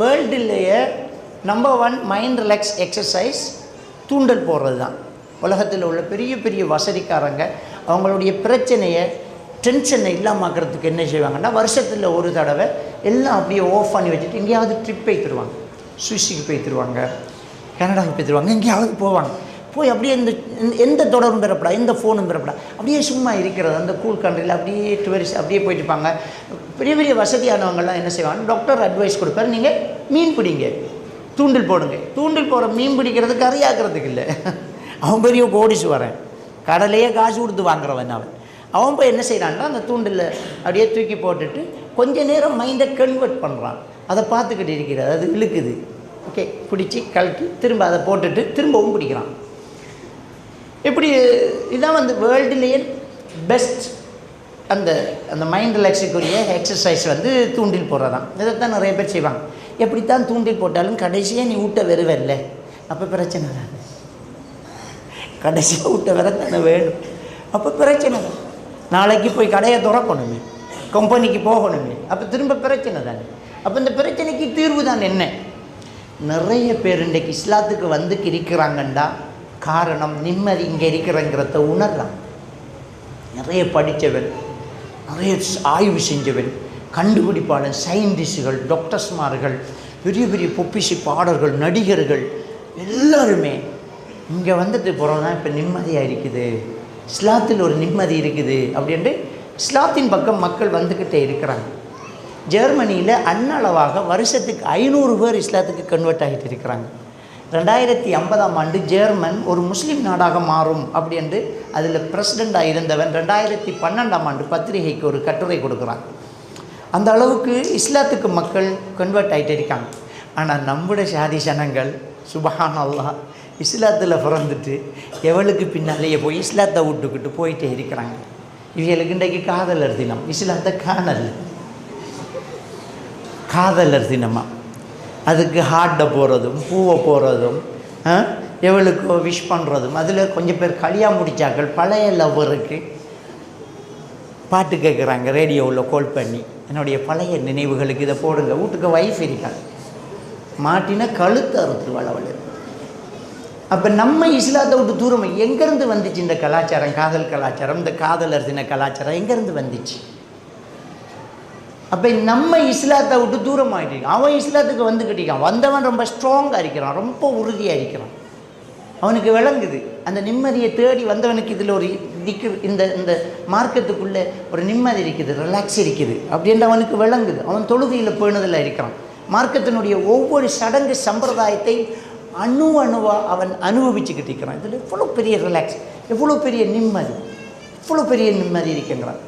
வேர்ல்டுலேயே number one mind relax exercise தூண்டல் போடுறது தான். உலகத்தில் உள்ள பெரிய பெரிய வசதிக்காரங்க அவங்களுடைய பிரச்சனையை டென்ஷனை இல்லாமக்கிறதுக்கு என்ன செய்வாங்கன்னா வருஷத்தில் ஒரு தடவை எல்லாம் அப்படியே ஆஃப் பண்ணி வச்சுட்டு எங்கேயாவது ட்ரிப் போய் தருவாங்க. சுவிஸுக்கு தருவாங்க கனடாவுக்கு போய்த்துருவாங்க எங்கேயாவது போவாங்க. போய் அப்படியே இந்த எந்த தொடரும் பெறப்படா எந்த ஃபோனும் பெறப்படா. அப்படியே சும்மா இருக்கிறது. அந்த கூல் கண்ட்ரியில் அப்படியே டூரிஸ்ட் அப்படியே போயிட்டுருப்பாங்க பெரிய பெரிய வசதியானவங்கெல்லாம் என்ன செய்வாங்க? டாக்டர் அட்வைஸ் கொடுப்பார். நீங்கள் மீன் பிடிங்க. தூண்டில் போடுங்க. தூண்டில் போகிற மீன் பிடிக்கிறது கறியாக்குறதுக்கு இல்லை. அவன் பெரிய கோடிச்சு வரேன் கடலையே காசு கொடுத்து வாங்குறவன் அவன். அவன் போய் என்ன செய்கிறான்னா அந்த தூண்டில் அப்படியே தூக்கி போட்டுட்டு கொஞ்ச நேரம் மைண்டை கன்வெர்ட் பண்ணுறான் அதை பார்த்துக்கிட்டு இருக்கிறது அது இழுக்குது. ஓகே பிடிச்சி கழட்டி திரும்ப அதை போட்டுட்டு திரும்பவும் பிடிக்கிறான். இப்படி இதான் வந்து வேர்ல்டுலேயே பெஸ்ட் அந்த அந்த மைண்ட் ரிலாக்ஸுக்குரிய எக்ஸசைஸ் வந்து தூண்டில் போடுறதான். இதைத்தான் நிறைய பேர் செய்வாங்க. எப்படித்தான் தூண்டில் போட்டாலும் கடைசியாக நீ ஊட்ட வருவல்ல அப்போ பிரச்சனை தான் கடைசியாக ஊட்ட வர தானே வேணும். அப்போ பிரச்சனை தான் நாளைக்கு போய் கடையை திறக்கணுமே. கம்பெனிக்கு போகணுமே. அப்போ திரும்ப பிரச்சனை தானே. அப்போ இந்த பிரச்சனைக்கு தீர்வு தான் என்ன? நிறைய பேர் இன்றைக்கு இஸ்லாத்துக்கு வந்து இருக்கிறாங்கண்டா. காரணம் நிம்மதி இங்கே இருக்கிறங்கிறத உணர்றான். நிறைய படித்தவன் நிறைய ஆய்வு செஞ்சவன் கண்டுபிடிப்பாளன் சயின்டிஸ்டுகள் டாக்டர்ஸ்மார்கள் பெரிய பெரிய பொப்பிசி பாடல்கள் நடிகர்கள் எல்லாருமே இங்கே வந்துட்டு போகிறோம் தான் இப்போ நிம்மதியாக இருக்குது. இஸ்லாத்தில் ஒரு நிம்மதி இருக்குது அப்படின்ட்டு இஸ்லாத்தின் பக்கம் மக்கள் வந்துக்கிட்டே இருக்கிறாங்க. ஜெர்மனியில் அன்னளவாக வருஷத்துக்கு ஐநூறு பேர் இஸ்லாத்துக்கு கன்வெர்ட் ஆகிட்டு இருக்கிறாங்க. ரெண்டாயிரத்தி ஐம்பதாம் ஆண்டு ஜேர்மன் ஒரு முஸ்லீம் நாடாக மாறும் அப்படின்ட்டு அதில் பிரசிடெண்ட்டாக இருந்தவன் ரெண்டாயிரத்தி பன்னெண்டாம் ஆண்டு பத்திரிகைக்கு ஒரு கட்டுரை கொடுக்குறான். அந்த அளவுக்கு இஸ்லாத்துக்கு மக்கள் கன்வெர்ட் ஆகிட்டு இருக்காங்க. ஆனால் நம்முடைய சாதி சனங்கள் சுபஹான் அல்லாஹ் இஸ்லாத்தில் பிறந்துட்டு எவளுக்கு பின்னாலேயே போய் இஸ்லாத்தை விட்டுக்கிட்டு போயிட்டே இருக்கிறாங்க. இவங்களுக்கு இன்றைக்கு காதலர் தினம். இஸ்லாத்தை காணல். காதலர் தினமாக அதுக்கு ஹார்ட்டை போகிறதும் பூவை போகிறதும் எவளுக்கு விஷ் பண்ணுறதும் அதில் கொஞ்சம் பேர் கல்யாணம் முடித்தாக்கள் பழைய லவ்வருக்கு பாட்டு கேட்குறாங்க ரேடியோவில் கால் பண்ணி. என்னுடைய பழைய நினைவுகளுக்கு இதை போடுங்க. வீட்டுக்கு வைஃப் இருக்காள். மாட்டினா கழுத்து அறுத்து அவள். அப்போ நம்ம இஸ்லாத்தை விட்டு தூரம் எங்கேருந்து வந்துச்சு இந்த கலாச்சாரம்? காதல் கலாச்சாரம் இந்த காதலர் தின கலாச்சாரம் எங்கேருந்து வந்துச்சு? அப்போ நம்ம இஸ்லாத்தை விட்டு தூரம் ஆகிட்டு அவன் இஸ்லாத்துக்கு வந்துக்கிட்டிருக்கான் வந்தவன் ரொம்ப ஸ்ட்ராங்காக இருக்கிறான். ரொம்ப உறுதியாக இருக்கிறான். அவனுக்கு விளங்குது. அந்த நிம்மதியை தேடி வந்தவனுக்கு இதில் ஒரு திக்கு இந்த இந்த மார்க்கத்துக்குள்ளே ஒரு நிம்மதி இருக்குது ரிலாக்ஸ் இருக்குது அப்படின்ற அவனுக்கு விளங்குது. அவன் தொழுகையில் போயினதில் இருக்கிறான். மார்க்கத்தினுடைய ஒவ்வொரு சடங்கு சம்பிரதாயத்தை அணு அணுவாக அவன் அனுபவிச்சுக்கிட்டு இருக்கிறான். இதில் எவ்வளோ பெரிய ரிலாக்ஸ் எவ்வளோ பெரிய நிம்மதி இவ்வளோ பெரிய நிம்மதி இருக்கின்றான்